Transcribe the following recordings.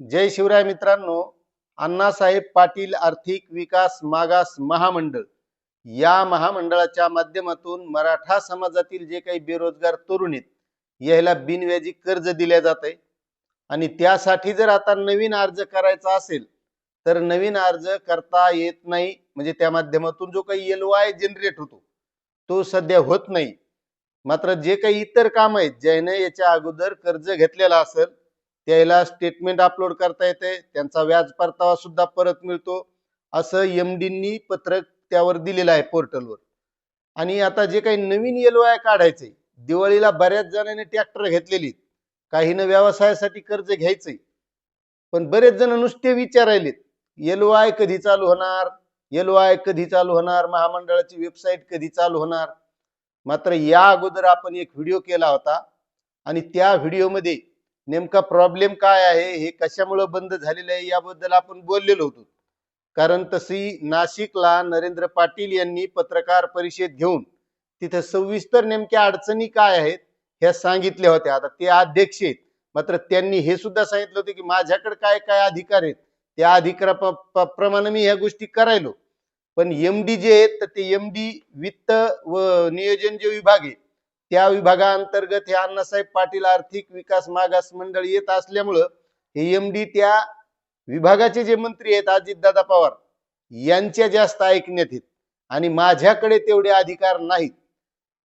जय शिवराय मित्रांनो अण्णासाहेब पाटील आर्थिक विकास मागास महामंडळ या महामंडळाच्या माध्यमातून मराठा समाजातील जे काही बेरोजगार तरुण आहेत याला बिनव्याजी कर्ज दिले जात. आहे आणि त्यासाठी जर आता नवीन अर्ज करायचा असेल तर नवीन अर्ज करता येत नाही. म्हणजे त्या माध्यमातून जो काही एल वाय जनरेट होतो तो सध्या होत नाही. मात्र जे काही इतर काम आहेत ज्याने याच्या अगोदर कर्ज घेतलेला असेल त्याला स्टेटमेंट अपलोड करता येते. त्यांचा व्याज परतावा सुद्धा परत मिळतो. असं एम डींनी पत्रक त्यावर दिलेलं आहे पोर्टलवर. आणि आता जे काही नवीन एल आय काढायचंय दिवाळीला बऱ्याच जणांनी ट्रॅक्टर घेतलेली. काहीनं व्यवसायासाठी कर्ज घ्यायचंय. पण बरेच जण नुसते विचारायलेत एल आय कधी चालू होणार? एल आय कधी चालू होणार? महामंडळाची वेबसाईट कधी चालू होणार? मात्र या अगोदर आपण एक व्हिडिओ केला होता. आणि त्या व्हिडिओमध्ये नेमका प्रॉब्लेम काय आहे? हे कशामुळे बंद झालेलं आहे? याबद्दल आपण बोललेलो होतो. कारण तशी नाशिकला नरेंद्र पाटील यांनी पत्रकार परिषद घेऊन तिथं सविस्तर नेमक्या अडचणी काय आहेत ह्या सांगितल्या होत्या. आता ते अध्यक्ष आहेत. मात्र त्यांनी हे सुद्धा सांगितलं होतं की माझ्याकडे काय काय अधिकार आहेत? त्या अधिकाराप्रमाणे मी ह्या गोष्टी करायलो. पण एम डी जे आहेत तर ते एम डी वित्त व नियोजन जे विभाग आहे त्या विभागाअंतर्गत हे अण्णासाहेब पाटील आर्थिक विकास मागास मंडळ येत असल्यामुळं हे एम डी त्या विभागाचे जे मंत्री आहेत अजितदादा पवार यांच्या जास्त ऐकण्यात येत. आणि माझ्याकडे तेवढे अधिकार नाहीत.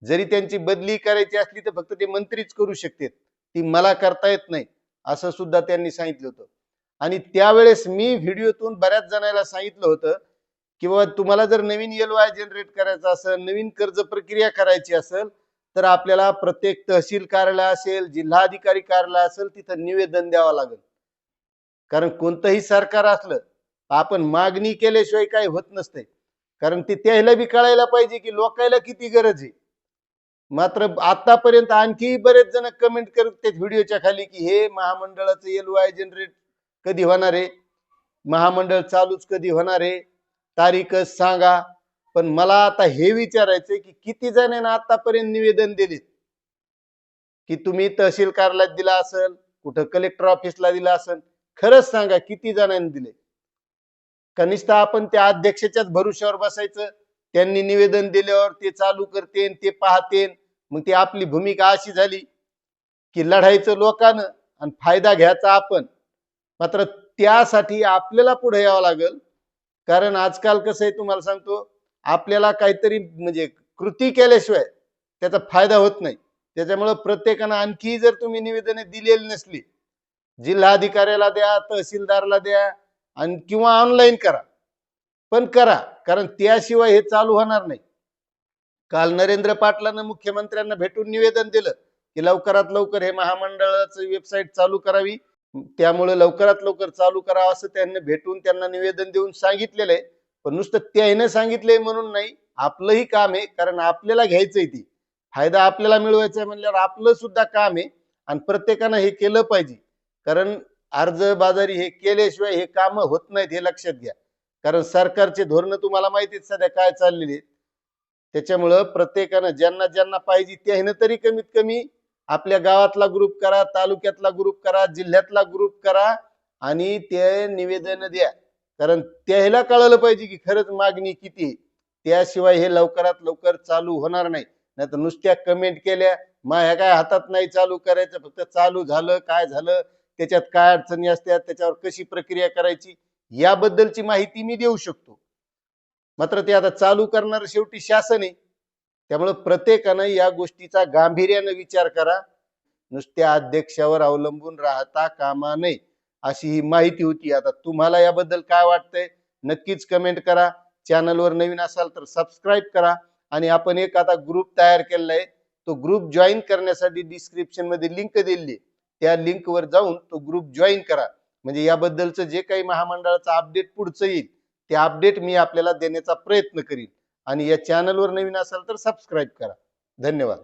जरी त्यांची बदली करायची असली तर फक्त ते मंत्रीच करू शकतात ती मला करता येत नाही असं सुद्धा त्यांनी सांगितलं होतं. आणि त्यावेळेस मी व्हिडिओतून बऱ्याच जणांना सांगितलं होतं की बाबा तुम्हाला जर नवीन एल वाय जनरेट करायचं असेल नवीन कर्ज प्रक्रिया करायची असेल तर आपल्याला प्रत्येक तहसील कार्यालय असेल जिल्हाधिकारी कार्यालय असेल तिथं निवेदन द्यावं लागेल. कारण कोणतंही सरकार असलं आपण मागणी केल्याशिवाय काही होत नसते. कारण ते त्याला बी कळायला पाहिजे की लोकायला किती गरज आहे. मात्र आतापर्यंत आणखी बरेच जण कमेंट करत व्हिडिओच्या खाली की हे महामंडळाचं एल वाय जनरेट कधी होणार आहे? महामंडळ चालूच कधी होणार आहे? तारीखच सांगा. पण मला आता हे विचारायचंय की किती जणांना आतापर्यंत निवेदन दिले की तुम्ही तहसील कार्यालयात दिला असेल कुठं कलेक्टर ऑफिसला दिला असेल खरंच सांगा किती जणांनी दिले? कनिष्ठ आपण त्या अध्यक्षाच्याच भरोश्यावर बसायचं त्यांनी निवेदन दिल्यावर ते चालू करतेन ते पाहतेन मग ती आपली भूमिका अशी झाली की लढायचं लोकांना आणि फायदा घ्यायचा आपण. मात्र त्यासाठी आपल्याला पुढे यावं लागेल. कारण आजकाल कसं आहे तुम्हाला सांगतो आपल्याला काहीतरी म्हणजे कृती केल्याशिवाय त्याचा फायदा होत नाही. त्याच्यामुळं प्रत्येकानं आणखी जर तुम्ही निवेदने दिलेली नसली जिल्हाधिकाऱ्याला द्या तहसीलदारला द्या आणि किंवा ऑनलाईन करा पण करा कारण त्याशिवाय हे चालू होणार नाही. काल नरेंद्र पाटलानं मुख्यमंत्र्यांना भेटून निवेदन दिलं की लवकरात लवकर हे महामंडळाचं वेबसाईट चालू करावी. त्यामुळे लवकरात लवकर चालू करावं असं त्यांना भेटून त्यांना निवेदन देऊन सांगितलेलं आहे. पण नुसतं त्याने सांगितलंय म्हणून नाही आपलंही काम आहे कारण आपल्याला घ्यायचंय ती. फायदा आपल्याला मिळवायचा आहे म्हणल्यावर आपलं सुद्धा काम आहे आणि प्रत्येकानं हे केलं पाहिजे. कारण अर्ज बाजारी हे केल्याशिवाय हे काम होत नाहीत हे लक्षात घ्या. कारण सरकारचे धोरण तुम्हाला माहितीच सध्या काय चाललेली आहेत. त्याच्यामुळं प्रत्येकानं ज्यांना ज्यांना पाहिजे त्याने तरी कमीत कमी आपल्या गावातला ग्रुप करा तालुक्यातला ग्रुप करा जिल्ह्यातला ग्रुप करा आणि ते निवेदन द्या. कारण त्याला कळलं पाहिजे की खरंच मागणी किती आहे. त्याशिवाय हे लवकरात लवकर चालू होणार नाही. नाहीतर नुसत्या कमेंट केल्या ह्या काय हातात नाही चालू करायचं फक्त चालू झालं काय झालं त्याच्यात काय अडचणी असतात त्याच्यावर कशी प्रक्रिया करायची? याबद्दलची माहिती मी देऊ शकतो. मात्र ते आता चालू करणार शेवटी शासन आहे. त्यामुळे प्रत्येकानं या गोष्टीचा गांभीर्यानं विचार करा. नुसत्या अध्यक्षावर अवलंबून राहता कामा नये. अशी ही माहिती होती. आता तुम्हाला याबद्दल काय वाटतंय नक्कीच कमेंट करा. चॅनलवर नवीन असाल तर सबस्क्राईब करा. आणि आपण एक आता ग्रुप तयार केलेला आहे. तो ग्रुप जॉईन करण्यासाठी डिस्क्रिप्शनमध्ये लिंक दिली त्या लिंक वर जाऊन तो ग्रुप जॉईन करा. म्हणजे याबद्दलचं जे काही महामंडळाचं अपडेट पुढचं येईल ते अपडेट मी आपल्याला देण्याचा प्रयत्न करीन. आणि या चॅनलवर नवीन असाल तर सबस्क्राईब करा. धन्यवाद.